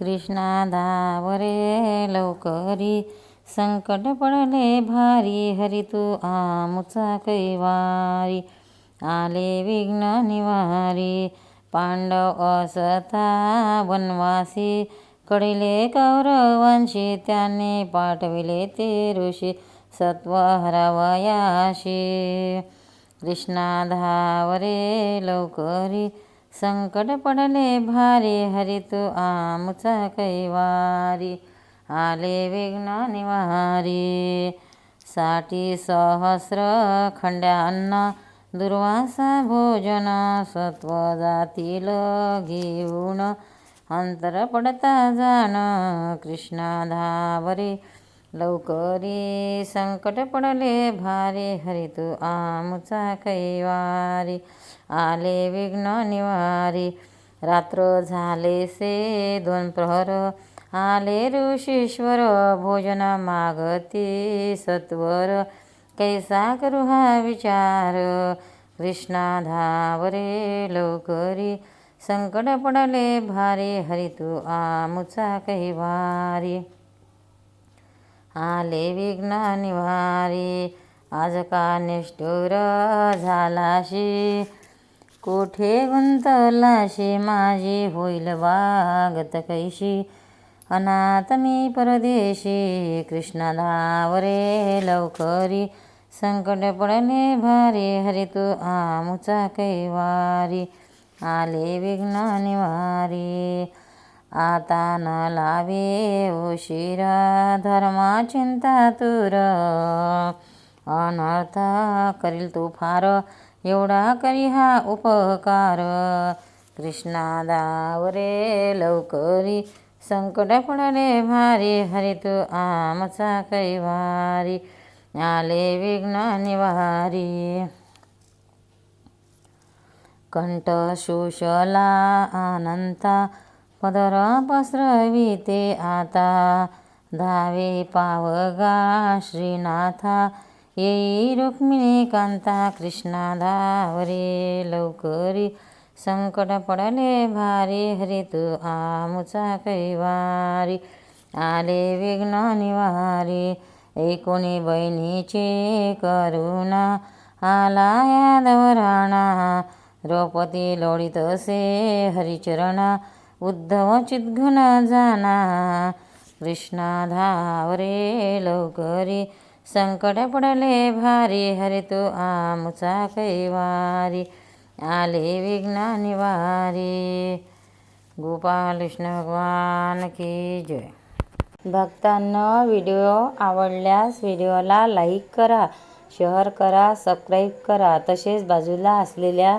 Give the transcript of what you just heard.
कृष्णा धावरे लवकरी संकट पडले भारी हरी तू आमुचा कैवारी. आले विघ्न निवारी पांडव असता वनवासी. कडिले कौरवांशी त्याने पाठविले ते ऋषी सत्व हरावयाशी. कृष्णा धावरे लवकरी संकट पडले भारी हरी तू आमचा कैवारी आले विघ्न निवारी. साठी सहस्र खंड्यांना दुर्वासा भोजन सत्व जातील घेऊन अंतर पडता जाण. कृष्णा धावरे लवकरी संकट पडले भारी हरी तू आमचा कैवारी. आले विघ्न निवारी. रात्र झाले से दोन प्रहर. आले ऋषीश्वर भोजन मागती सत्वर. कैसा करू हा विचार? कृष्णा धावरे लवकरी. संकट पडले भारी हरी तू आमचा कैवारी. आले विघ्न निवारी. आज का निष्ठुर झालाशी? कोठे गुंतलाशी माझी? होईल वागत कैशी? अनाथ मी परदेशी. कृष्णा धावरे लवकरी. संकट पडले भारी. हरी तू आमुचा कैवारी. आले विघ्न निवारी. आता न लावे उशीर धर्मा चिंता तुर अनर्थ करील तू फार एवढा करी हा उपकार. कृष्णा दावरे लवकरी संकट पडले भारी हरी तू आमचा कैवारी आले विघ्न निवारी. कंठ शोषला अनंता पदर पसरविते आता. धावे पावगा श्रीनाथा. येई रुक्मिणी कांता. कृष्णा धावरे लवकरी. संकट पडले भारी. हरी तू आमुचा कैवारी. आले विघ्न निवारी. एकोणी बहिणीचे करुणा. आला यादव राणा. द्रौपदी लोळीत असे हरिचरणा. उद्धव चितघन जाना. कृष्णा धावरे लवकरी संकट पडले भारी. हरे तू आमचा कैवारी. आले विघ्ना निवारी गोपाल कृष्ण भगवान की जय. भक्तांना व्हिडिओ आवडल्यास व्हिडिओला लाईक करा शेअर करा सबस्क्राईब करा. तसेच बाजूला असलेल्या